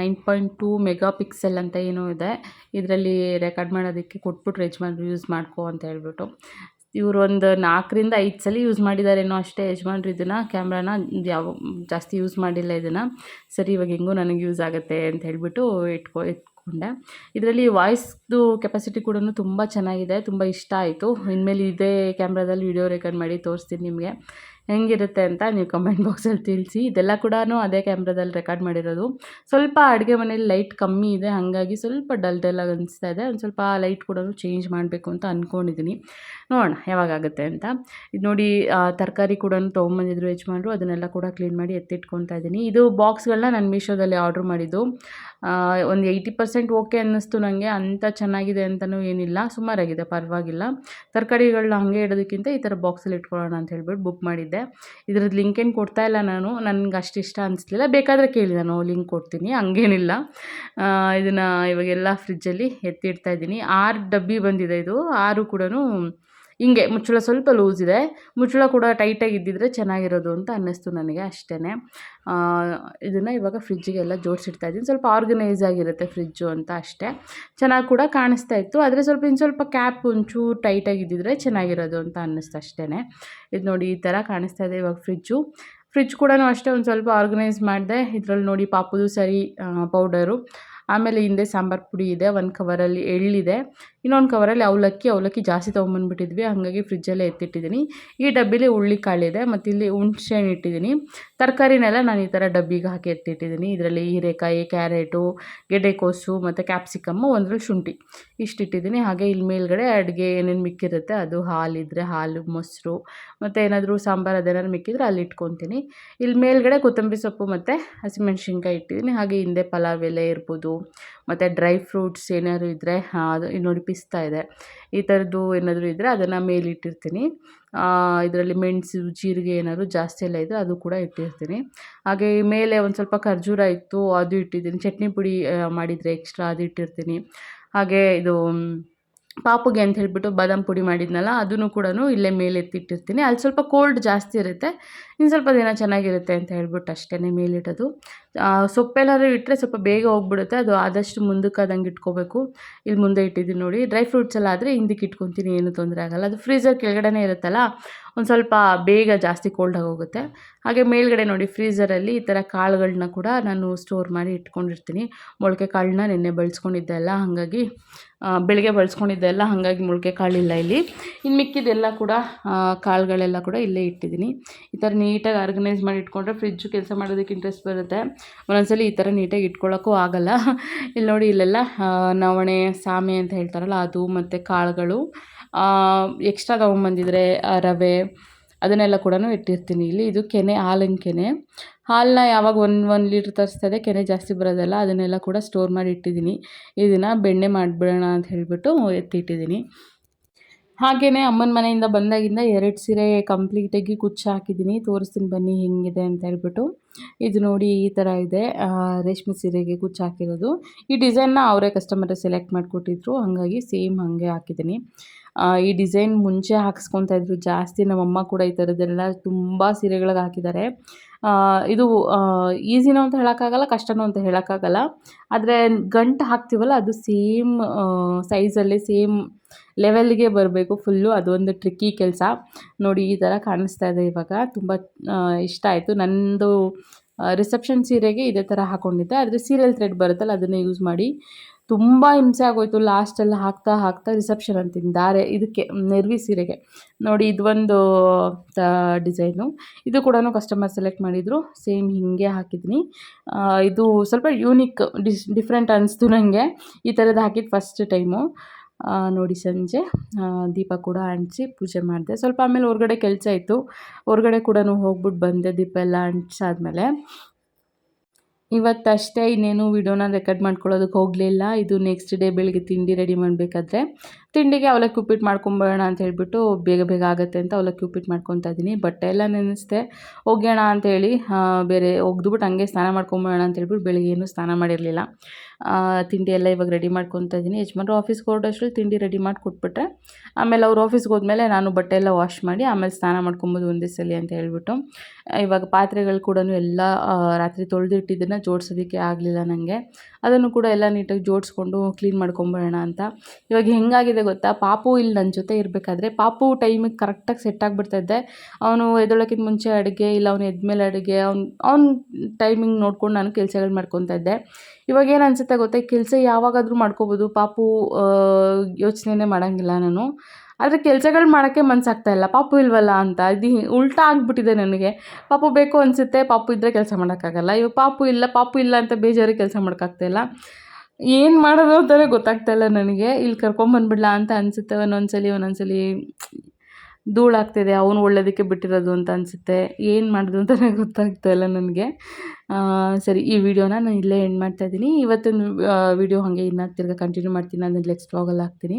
Nine point two megapixel ಅಂತ ಏನೋ ಇದೆ. ಇದರಲ್ಲಿ ರೆಕಾರ್ಡ್ ಮಾಡೋದಕ್ಕೆ ಕೊಟ್ಬಿಟ್ಟು ರೆಜ್ ಮಾಡಿ ಯೂಸ್ ಮಾಡ್ಕೋ ಅಂತ ಹೇಳ್ಬಿಟ್ಟು. ಇವರು ಒಂದು ನಾಲ್ಕರಿಂದ ಐದು ಸಲ ಯೂಸ್ ಮಾಡಿದಾರೇನೋ ಅಷ್ಟೇ ಯಜಮಾನ್ರು ಇದನ್ನು, ಕ್ಯಾಮ್ರಾನ ಯಾವ ಜಾಸ್ತಿ ಯೂಸ್ ಮಾಡಿಲ್ಲ ಇದನ್ನು. ಸರಿ, ಇವಾಗ ಹೆಂಗೂ ನನಗೆ ಯೂಸ್ ಆಗುತ್ತೆ ಅಂತ ಹೇಳಿಬಿಟ್ಟು ಇಟ್ಕೊ, ಇಟ್ಕೊಂಡೆ. ಇದರಲ್ಲಿ ವಾಯ್ಸ್ದು ಕೆಪಾಸಿಟಿ ಕೂಡ ತುಂಬ ಚೆನ್ನಾಗಿದೆ, ತುಂಬ ಇಷ್ಟ ಆಯಿತು. ಇನ್ಮೇಲೆ ಇದೇ ಕ್ಯಾಮ್ರಾದಲ್ಲಿ ವಿಡಿಯೋ ರೆಕಾರ್ಡ್ ಮಾಡಿ ತೋರಿಸ್ತೀನಿ ನಿಮಗೆ. ಹೆಂಗಿರುತ್ತೆ ಅಂತ ನೀವು ಕಮೆಂಟ್ ಬಾಕ್ಸಲ್ಲಿ ತಿಳಿಸಿ. ಇದೆಲ್ಲ ಕೂಡ ಅದೇ ಕ್ಯಾಮ್ರಾದಲ್ಲಿ ರೆಕಾರ್ಡ್ ಮಾಡಿರೋದು. ಸ್ವಲ್ಪ ಅಡುಗೆ ಮನೇಲಿ ಲೈಟ್ ಕಮ್ಮಿ ಇದೆ, ಹಾಗಾಗಿ ಸ್ವಲ್ಪ ಡಲ್ ಡಲ್ಲಾಗಿ ಅನಿಸ್ತಾ ಇದೆ. ಒಂದು ಸ್ವಲ್ಪ ಲೈಟ್ ಕೂಡ ಚೇಂಜ್ ಮಾಡಬೇಕು ಅಂತ ಅಂದ್ಕೊಂಡಿದ್ದೀನಿ ನೋಡೋಣ ಯಾವಾಗಾಗುತ್ತೆ ಅಂತ. ಇದು ನೋಡಿ ತರಕಾರಿ ಕೂಡ ತೊಗೊಂಬಂದಿದ್ರು ಮಾಡಿದ್ರು ಅದನ್ನೆಲ್ಲ ಕೂಡ ಕ್ಲೀನ್ ಮಾಡಿ ಎತ್ತಿಟ್ಕೊತಾ ಇದ್ದೀನಿ. ಇದು ಬಾಕ್ಸ್ಗಳನ್ನ ನಾನು ಮೀಶೋದಲ್ಲಿ ಆರ್ಡ್ರ್ ಮಾಡಿದ್ದು. ಒಂದು ಏಯ್ಟಿ ಪರ್ಸೆಂಟ್ ಓಕೆ ಅನ್ನಿಸ್ತು ನನಗೆ ಅಂಥ ಚೆನ್ನಾಗಿದೆ ಅಂತಲೂ ಏನಿಲ್ಲ. ಸುಮಾರಾಗಿದೆ, ಪರವಾಗಿಲ್ಲ. ತರಕಾರಿಗಳನ್ನ ಹಾಗೆ ಇಡೋದಕ್ಕಿಂತ ಈ ಥರ ಬಾಕ್ಸಲ್ಲಿ ಇಟ್ಕೊಳ್ಳೋಣ ಅಂತ ಹೇಳ್ಬಿಟ್ಟು ಬುಕ್ ಮಾಡಿದ್ದೆ. ಇದ್ರದ್ದು ಲಿಂಕ್ ಏನು ಕೊಡ್ತಾ ಇಲ್ಲ ನಾನು. ನನಗೆ ಅಷ್ಟು ಇಷ್ಟ ಅನಿಸ್ಲಿಲ್ಲ. ಬೇಕಾದರೆ ಕೇಳಿ ನಾನು ಲಿಂಕ್ ಕೊಡ್ತೀನಿ. ಹಂಗೇನಿಲ್ಲ. ಇದನ್ನು ಇವಾಗೆಲ್ಲ ಫ್ರಿಜ್ಜಲ್ಲಿ ಎತ್ತಿಡ್ತಾ ಇದ್ದೀನಿ. ಆರು ಡಬ್ಬಿ ಬಂದಿದೆ ಇದು. ಆರು ಕೂಡ ಹಿಂಗೆ ಮುಚ್ಚಳ ಸ್ವಲ್ಪ ಲೂಸ್ ಇದೆ. ಮುಚ್ಚಳ ಕೂಡ ಟೈಟಾಗಿ ಇದ್ದಿದ್ರೆ ಚೆನ್ನಾಗಿರೋದು ಅಂತ ಅನ್ನಿಸ್ತು ನನಗೆ ಅಷ್ಟೇ ಇದನ್ನು ಇವಾಗ ಫ್ರಿಜ್ಜಿಗೆಲ್ಲ ಜೋಡಿಸಿಡ್ತಾ ಇದ್ದೀನಿ. ಸ್ವಲ್ಪ ಆರ್ಗನೈಸ್ ಆಗಿರುತ್ತೆ ಫ್ರಿಜ್ಜು ಅಂತ ಅಷ್ಟೇ. ಚೆನ್ನಾಗಿ ಕೂಡ ಕಾಣಿಸ್ತಾ ಇತ್ತು. ಆದರೆ ಸ್ವಲ್ಪ ಇನ್ನು ಸ್ವಲ್ಪ ಕ್ಯಾಪ್ ಒಂಚೂರು ಟೈಟಾಗಿ ಇದ್ದಿದ್ರೆ ಚೆನ್ನಾಗಿರೋದು ಅಂತ ಅನ್ನಿಸ್ತು ಅಷ್ಟೇ ಇದು ನೋಡಿ ಈ ಥರ ಕಾಣಿಸ್ತಾ ಇದೆ ಇವಾಗ ಫ್ರಿಜ್ಜು ಫ್ರಿಜ್ ಕೂಡ ಅಷ್ಟೇ ಒಂದು ಸ್ವಲ್ಪ ಆರ್ಗನೈಸ್ ಮಾಡಿದೆ. ಇದರಲ್ಲಿ ನೋಡಿ ಪಾಪುದು ಸರಿ ಪೌಡರು ಆಮೇಲೆ ಹಿಂದೆ ಸಾಂಬಾರು ಪುಡಿ ಇದೆ. ಒಂದು ಕವರಲ್ಲಿ ಎಳ್ಳಿದೆ. ಇನ್ನೊಂದು ಕವರಲ್ಲಿ ಅವಲಕ್ಕಿ ಅವಲಕ್ಕಿ ಜಾಸ್ತಿ ತೊಗೊಂಬಂದ್ಬಿಟ್ಟಿದ್ವಿ, ಹಾಗಾಗಿ ಫ್ರಿಜ್ಜಲ್ಲೇ ಎತ್ತಿಟ್ಟಿದ್ದೀನಿ. ಈ ಡಬ್ಬಿಲಿ ಹುಳ್ಳಿಕಾಳಿದೆ ಮತ್ತು ಇಲ್ಲಿ ಹುಣ್ಸೆ ಹಣ್ಣು ಇಟ್ಟಿದ್ದೀನಿ. ತರಕಾರಿನೆಲ್ಲ ನಾನು ಈ ಥರ ಡಬ್ಬಿಗೆ ಹಾಕಿ ಎತ್ತಿಟ್ಟಿದ್ದೀನಿ. ಇದರಲ್ಲಿ ಹೀರೆಕಾಯಿ, ಕ್ಯಾರೆಟು, ಗೆಡ್ಡೆಕೋಸು, ಮತ್ತು ಕ್ಯಾಪ್ಸಿಕಮ್ಮು, ಒಂದರಲ್ಲಿ ಶುಂಠಿ ಇಷ್ಟು ಇಟ್ಟಿದ್ದೀನಿ ಹಾಗೆ ಇಲ್ಲಿ ಮೇಲ್ಗಡೆ ಅಡುಗೆ ಏನೇನು ಮಿಕ್ಕಿರುತ್ತೆ, ಅದು ಹಾಲಿದ್ರೆ ಹಾಲು, ಮೊಸರು, ಮತ್ತು ಏನಾದರೂ ಸಾಂಬಾರು ಅದೇನಾದ್ರು ಮಿಕ್ಕಿದ್ರೆ ಅಲ್ಲಿ ಇಟ್ಕೊತೀನಿ. ಇಲ್ಲಿ ಮೇಲ್ಗಡೆ ಕೊತ್ತಂಬರಿ ಸೊಪ್ಪು ಮತ್ತು ಹಸಿಮೆಣ್ಸಿನ್ಕಾಯಿ ಇಟ್ಟಿದ್ದೀನಿ. ಹಾಗೆ ಹಿಂದೆ ಪಲಾವ್ ಎಲೆ ಇರ್ಬೋದು ಮತ್ತು ಡ್ರೈ ಫ್ರೂಟ್ಸ್ ಏನಾದ್ರು ಇದ್ದರೆ ಅದು ನೋಡಿ ಪಿಸ್ತಾ ಇದೆ. ಈ ಥರದ್ದು ಏನಾದರೂ ಇದ್ದರೆ ಅದನ್ನು ಮೇಲಿಟ್ಟಿರ್ತೀನಿ. ಇದರಲ್ಲಿ ಮೆಣಸು, ಜೀರಿಗೆ ಏನಾದ್ರು ಜಾಸ್ತಿ ಎಲ್ಲ ಇದ್ದರೆ ಅದು ಕೂಡ ಇಟ್ಟಿರ್ತೀನಿ. ಹಾಗೆ ಮೇಲೆ ಒಂದು ಸ್ವಲ್ಪ ಖರ್ಜೂರ ಇತ್ತು, ಅದು ಇಟ್ಟಿದ್ದೀನಿ. ಚಟ್ನಿ ಪುಡಿ ಮಾಡಿದರೆ ಎಕ್ಸ್ಟ್ರಾ ಅದು ಇಟ್ಟಿರ್ತೀನಿ. ಹಾಗೆ ಇದು, ಪಾಪುಗೆ ಅಂತ ಹೇಳಿಬಿಟ್ಟು ಬಾದಾಮ್ ಪುಡಿ ಮಾಡಿದ್ನಲ್ಲ, ಅದನ್ನು ಕೂಡ ಇಲ್ಲೇ ಮೇಲೆ ಎತ್ತಿಟ್ಟಿರ್ತೀನಿ ಅಲ್ಲಿ ಸ್ವಲ್ಪ ಕೋಲ್ಡ್ ಜಾಸ್ತಿ ಇರುತ್ತೆ, ಇನ್ನು ಸ್ವಲ್ಪ ದಿನ ಚೆನ್ನಾಗಿರುತ್ತೆ ಅಂತ ಹೇಳ್ಬಿಟ್ಟು ಅಷ್ಟೇ ಮೇಲಿಡೋದು. ಸೊಪ್ಪೆಲ್ಲಾದ್ರೂ ಇಟ್ಟರೆ ಸ್ವಲ್ಪ ಬೇಗ ಹೋಗ್ಬಿಡುತ್ತೆ. ಅದು ಆದಷ್ಟು ಮುಂದಕ್ಕೆ ಆದಂಗೆ ಇಟ್ಕೋಬೇಕು. ಇಲ್ಲಿ ಮುಂದೆ ಇಟ್ಟಿದ್ದೀನಿ ನೋಡಿ. ಡ್ರೈ ಫ್ರೂಟ್ಸ್ ಎಲ್ಲ ಆದರೆ ಹಿಂದಕ್ಕೆ ಇಟ್ಕೊತೀನಿ, ಏನೂ ತೊಂದರೆ ಆಗಲ್ಲ. ಅದು ಫ್ರೀಝರ್ ಕೆಳಗಡೆನೇ ಇರುತ್ತಲ್ಲ, ಒಂದು ಸ್ವಲ್ಪ ಬೇಗ ಜಾಸ್ತಿ ಕೋಲ್ಡ್ ಆಗೋಗುತ್ತೆ ಹಾಗೆ ಮೇಲ್ಗಡೆ ನೋಡಿ ಫ್ರೀಝರಲ್ಲಿ ಈ ಥರ ಕಾಳುಗಳನ್ನ ಕೂಡ ನಾನು ಸ್ಟೋರ್ ಮಾಡಿ ಇಟ್ಕೊಂಡಿರ್ತೀನಿ. ಮೊಳಕೆ ಕಾಳನ್ನ ನೆನ್ನೆ ಬಳಸ್ಕೊಂಡಿದ್ದೆ ಅಲ್ಲ, ಹಾಗಾಗಿ ಬೆಳಗ್ಗೆ ಬಳಸ್ಕೊಂಡಿದ್ದೆ ಅಲ್ಲ, ಹಾಗಾಗಿ ಮೊಳಕೆ ಕಾಳಿಲ್ಲ ಇಲ್ಲಿ. ಇನ್ನು ಮಿಕ್ಕಿದೆಲ್ಲ ಕೂಡ ಕಾಳುಗಳೆಲ್ಲ ಕೂಡ ಇಲ್ಲೇ ಇಟ್ಟಿದ್ದೀನಿ. ಈ ಥರ ನೀಟಾಗಿ ಆರ್ಗನೈಸ್ ಮಾಡಿ ಇಟ್ಕೊಂಡ್ರೆ ಫ್ರಿಜ್ಜು ಕೆಲಸ ಮಾಡೋದಕ್ಕೆ ಇಂಟ್ರೆಸ್ಟ್ ಬರುತ್ತೆ. ಒಂದೊಂದ್ಸಲಿ ಈ ಥರ ನೀಟಾಗಿ ಇಟ್ಕೊಳ್ಳೋಕ್ಕೂ ಆಗಲ್ಲ. ಇಲ್ಲಿ ನೋಡಿ ಇಲ್ಲೆಲ್ಲ ನವಣೆ, ಸಾಮೆ ಅಂತ ಹೇಳ್ತಾರಲ್ಲ ಅದು ಮತ್ತು ಕಾಳುಗಳು. ಎಕ್ಸ್ಟ್ರಾ ತೊಗೊಂಬಂದಿದ್ರೆ ರವೆ ಅದನ್ನೆಲ್ಲ ಕೂಡ ಇಟ್ಟಿರ್ತೀನಿ. ಇಲ್ಲಿ ಇದು ಕೆನೆ, ಹಾಲಿನ ಕೆನೆ. ಹಾಲನ್ನ ಯಾವಾಗ ಒಂದು ಒಂದು ಲೀಟ್ರ್ ತರಿಸ್ತದೆ ಕೆನೆ ಜಾಸ್ತಿ ಬರೋದಲ್ಲ, ಅದನ್ನೆಲ್ಲ ಕೂಡ ಸ್ಟೋರ್ ಮಾಡಿ ಇಟ್ಟಿದ್ದೀನಿ. ಇದನ್ನು ಬೆಣ್ಣೆ ಮಾಡಿಬಿಡೋಣ ಅಂತ ಹೇಳಿಬಿಟ್ಟು ಎತ್ತಿಟ್ಟಿದ್ದೀನಿ. ಹಾಗೆಯೇ ಅಮ್ಮನ ಮನೆಯಿಂದ ಬಂದಾಗಿಂದ ಎರಡು ಸೀರೆ ಕಂಪ್ಲೀಟಾಗಿ ಕುಚ್ಚು ಹಾಕಿದ್ದೀನಿ. ತೋರಿಸ್ತೀನಿ ಬನ್ನಿ ಹೆಂಗಿದೆ ಅಂತ ಹೇಳ್ಬಿಟ್ಟು. ಇದು ನೋಡಿ ಈ ಥರ ಇದೆ. ರೇಷ್ಮೆ ಸೀರೆಗೆ ಗುಚ್ಚ ಹಾಕಿರೋದು. ಈ ಡಿಸೈನ್ನ ಅವರೇ ಕಸ್ಟಮರ್ ಸೆಲೆಕ್ಟ್ ಮಾಡಿಕೊಟ್ಟಿದ್ರು. ಹಾಗಾಗಿ ಸೇಮ್ ಹಾಗೆ ಹಾಕಿದ್ದೀನಿ. ಈ ಡಿಸೈನ್ ಮುಂಚೆ ಹಾಕ್ಸ್ಕೊತಾ ಇದ್ರು. ಜಾಸ್ತಿ ನಮ್ಮಮ್ಮ ಕೂಡ ಈ ಥರದ್ದೆಲ್ಲ ತುಂಬ ಸೀರೆಗಳಿಗೆ ಹಾಕಿದ್ದಾರೆ. ಇದು ಈಸಿನೂ ಅಂತ ಹೇಳೋಕ್ಕಾಗಲ್ಲ, ಕಷ್ಟನೂ ಅಂತ ಹೇಳೋಕ್ಕಾಗಲ್ಲ. ಆದರೆ ಗಂಟು ಹಾಕ್ತೀವಲ್ಲ, ಅದು ಸೇಮ್ ಸೈಜಲ್ಲಿ ಸೇಮ್ ಲೆವೆಲ್ಗೆ ಬರಬೇಕು. ಫುಲ್ಲು ಅದೊಂದು ಟ್ರಿಕ್ಕಿ ಕೆಲಸ. ನೋಡಿ ಈ ಥರ ಕಾಣಿಸ್ತಾ ಇದೆ ಇವಾಗ. ತುಂಬ ಇಷ್ಟ ಆಯಿತು. ನನ್ನದು ರಿಸೆಪ್ಷನ್ ಸೀರೆಗೆ ಇದೇ ಥರ ಹಾಕ್ಕೊಂಡಿದ್ದೆ ಆದರೆ ಸೀರಿಯಲ್ ಥ್ರೆಡ್ ಬರುತ್ತಲ್ಲ, ಅದನ್ನೇ ಯೂಸ್ ಮಾಡಿ ತುಂಬ ಹಿಂಸೆ ಆಗೋಯ್ತು. ಲಾಸ್ಟಲ್ಲಿ ಹಾಕ್ತಾ ಹಾಕ್ತಾ ರಿಸೆಪ್ಷನ್ ಅಂತೀನಿ ದಾರೆ ಇದಕ್ಕೆ ನೆರ್ವಿ ಸೀರೆಗೆ. ನೋಡಿ ಇದು ಒಂದು ಡಿಸೈನು ಇದು ಕೂಡ ಕಸ್ಟಮರ್ ಸೆಲೆಕ್ಟ್ ಮಾಡಿದರು. ಸೇಮ್ ಹೀಗೆ ಹಾಕಿದ್ದೀನಿ ಇದು ಸ್ವಲ್ಪ ಯೂನಿಕ್ ಡಿಸ್ ಡಿಫ್ರೆಂಟ್ ಅನಿಸ್ತು ನನಗೆ ಈ ಥರದ್ದು ಹಾಕಿದ್ದು ಫಸ್ಟ್ ಟೈಮು ನೋಡಿ ಸಂಜೆ ದೀಪ ಕೂಡ ಅಂಟಿಸಿ ಪೂಜೆ ಮಾಡಿದೆ. ಸ್ವಲ್ಪ ಆಮೇಲೆ ಹೊರಗಡೆ ಕೆಲಸ ಇತ್ತು. ಹೊರಗಡೆ ಕೂಡ ಹೋಗ್ಬಿಟ್ಟು ಬಂದೆ, ದೀಪ ಎಲ್ಲ ಅಂಟಿಸಾದ್ಮೇಲೆ ಇವತ್ತಷ್ಟೇ ಇನ್ನೇನು ವಿಡಿಯೋನ ರೆಕಾರ್ಡ್ ಮಾಡ್ಕೊಳ್ಳೋದಕ್ಕೆ ಹೋಗಲಿಲ್ಲ. ಇದು ನೆಕ್ಸ್ಟ್ ಡೇ ಬೆಳಿಗ್ಗೆ ತಿಂಡಿ ರೆಡಿ ಮಾಡಬೇಕಾದ್ರೆ. ತಿಂಡಿಗೆ ಅವಲಕ್ಕಿ ಉಪ್ಪಿಟ್ಟು ಮಾಡ್ಕೊಂಬರೋಣ ಅಂತ ಹೇಳಿಬಿಟ್ಟು ಬೇಗ ಬೇಗ ಆಗುತ್ತೆ ಅಂತ ಅವಲಕ್ಕಿ ಉಪ್ಪಿಟ್ಟು ಮಾಡ್ಕೊತಾ ಇದ್ದೀನಿ. ಬಟ್ಟೆ ಎಲ್ಲ ನೆನೆಸ್ದೆ. ಹೋಗೋಣ ಅಂತೇಳಿ ಬೇರೆ ಒಗ್ದುಬಿಟ್ಟು ಹಂಗೆ ಸ್ನಾನ ಮಾಡ್ಕೊಂಬೋಣ ಅಂತ ಹೇಳ್ಬಿಟ್ಟು ಬೆಳಿಗ್ಗೆ ಏನು ಸ್ನಾನ ಮಾಡಿರಲಿಲ್ಲ. ತಿಂಡಿ ಎಲ್ಲ ಇವಾಗ ರೆಡಿ ಮಾಡ್ಕೊತ ಇದ್ದೀನಿ. ಯಜಮಾನ್ರು ಆಫೀಸ್ಗೆ ಹೊರಡೋಷ್ಟ್ರಲ್ಲಿ ತಿಂಡಿ ರೆಡಿ ಮಾಡಿ ಕೊಟ್ಬಿಟ್ರೆ, ಆಮೇಲೆ ಅವ್ರು ಆಫೀಸ್ಗೆ ಹೋದ್ಮೇಲೆ ನಾನು ಬಟ್ಟೆ ಎಲ್ಲ ವಾಶ್ ಮಾಡಿ, ಆಮೇಲೆ ಸ್ನಾನ ಮಾಡ್ಕೊಬೋದು ಒಂದೇ ಸಲ ಅಂತ ಹೇಳ್ಬಿಟ್ಟು. ಇವಾಗ ಪಾತ್ರೆಗಳು ಕೂಡ ಎಲ್ಲ ರಾತ್ರಿ ತೊಳೆದಿಟ್ಟಿದ್ದನ್ನು ಜೋಡಿಸೋದಕ್ಕೆ ಆಗಲಿಲ್ಲ ನನಗೆ ಅದನ್ನು ಕೂಡ ಎಲ್ಲ ನೀಟಾಗಿ ಜೋಡಿಸ್ಕೊಂಡು ಕ್ಲೀನ್ ಮಾಡ್ಕೊಂಬರೋಣ ಅಂತ. ಇವಾಗ ಹೆಂಗಾಗಿದೆ ಗೊತ್ತಾ? ಪಾಪು ಇಲ್ಲಿ ನನ್ನ ಜೊತೆ ಇರಬೇಕಾದ್ರೆ, ಪಾಪು ಟೈಮಿಗೆ ಕರೆಕ್ಟಾಗಿ ಸೆಟ್ ಆಗಿಬಿಡ್ತಾಯಿದ್ದೆ ಅವನು ಎದೊಳಕ್ಕಿಂತ ಮುಂಚೆ ಅಡುಗೆ, ಇಲ್ಲ ಅವನು ಎದ್ಮೇಲೆ ಅಡುಗೆ, ಅವ್ನು, ಅವ್ನ ಟೈಮಿಂಗ್ ನೋಡ್ಕೊಂಡು ನಾನು ಕೆಲಸಗಳು ಮಾಡ್ಕೊತಾ ಇದ್ದೆ. ಇವಾಗ ಏನು ಗೊತ್ತಾ ಕೆಲಸ ಯಾವಾಗಾದರೂ ಮಾಡ್ಕೋಬೋದು. ಪಾಪು ಯೋಚನೆನೇ ಮಾಡೋಂಗಿಲ್ಲ ನಾನು. ಆದರೆ ಕೆಲಸಗಳು ಮಾಡೋಕ್ಕೆ ಮನಸ್ಸಾಗ್ತಾ ಇಲ್ಲ. ಪಾಪು ಇಲ್ವಲ್ಲ ಅಂತ. ಇದು ಉಲ್ಟಾ ಆಗಿಬಿಟ್ಟಿದೆ ನನಗೆ. ಪಾಪು ಬೇಕು ಅನಿಸುತ್ತೆ. ಪಾಪು ಇದ್ದರೆ ಕೆಲಸ ಮಾಡೋಕ್ಕಾಗಲ್ಲ. ಇವಾಗ ಪಾಪು ಇಲ್ಲ ಪಾಪು ಇಲ್ಲ ಅಂತ ಬೇಜಾರಿಗೆ ಕೆಲಸ ಮಾಡೋಕ್ಕಾಗ್ತಾಯಿಲ್ಲ ಏನು ಮಾಡೋದು ಅಂತಲೇ ಗೊತ್ತಾಗ್ತಾ ಇಲ್ಲ ನನಗೆ. ಇಲ್ಲಿ ಕರ್ಕೊಂಬಂದ್ಬಿಡ್ಲಾ ಅಂತ ಅನಿಸುತ್ತೆ. ಒಂದೊಂದ್ಸಲಿ ಒಂದೊಂದ್ಸಲಿ ಧೂಳಾಗ್ತಿದೆ, ಅವನು ಒಳ್ಳೆಯದಕ್ಕೆ ಬಿಟ್ಟಿರೋದು ಅಂತ ಅನಿಸುತ್ತೆ. ಏನು ಮಾಡೋದು ಅಂತಲೇ ಗೊತ್ತಾಗ್ತಾ ಇಲ್ಲ ನನಗೆ. ಸರಿ, ಈ ವಿಡಿಯೋನ ನಾನು ಇಲ್ಲೇ ಎಂಡ್ ಮಾಡ್ತಾ ಇದ್ದೀನಿ. ಇವತ್ತಿನ ವಿಡಿಯೋ ಹಾಗೆ ಇನ್ನು ತಿರ್ಗಿ ಕಂಟಿನ್ಯೂ ಮಾಡ್ತೀನಿ ನಾನು ನೆಕ್ಸ್ಟ್ ವ್ಲಾಗಲ್ಲಿ ಹಾಕ್ತೀನಿ.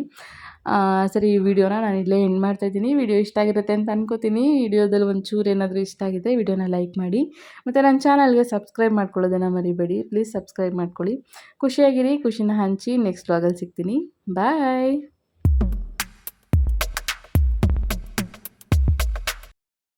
ಸರಿ, ಈ ವಿಡಿಯೋನ ನಾನು ಇಲ್ಲೇ ಎಂಡ್ ಮಾಡ್ತಾ ಇದ್ದೀನಿ. ವಿಡಿಯೋ ಇಷ್ಟ ಆಗಿರುತ್ತೆ ಅಂತ ಅನ್ಕೋತೀನಿ. ವಿಡಿಯೋದಲ್ಲಿ ಒಂಚೂರು ಏನಾದರೂ ಇಷ್ಟ ಆಗಿದೆ ವಿಡಿಯೋನ ಲೈಕ್ ಮಾಡಿ. ಮತ್ತು ನನ್ನ ಚಾನಲ್ಗೆ ಸಬ್ಸ್ಕ್ರೈಬ್ ಮಾಡ್ಕೊಳ್ಳೋದನ್ನು ಮರಿಬೇಡಿ. ಪ್ಲೀಸ್ ಸಬ್ಸ್ಕ್ರೈಬ್ ಮಾಡ್ಕೊಳ್ಳಿ. ಖುಷಿಯಾಗಿರಿ, ಖುಷಿನ ಹಂಚಿ ನೆಕ್ಸ್ಟ್ ವ್ಲಾಗಲ್ಲಿ ಸಿಗ್ತೀನಿ. ಬಾಯ್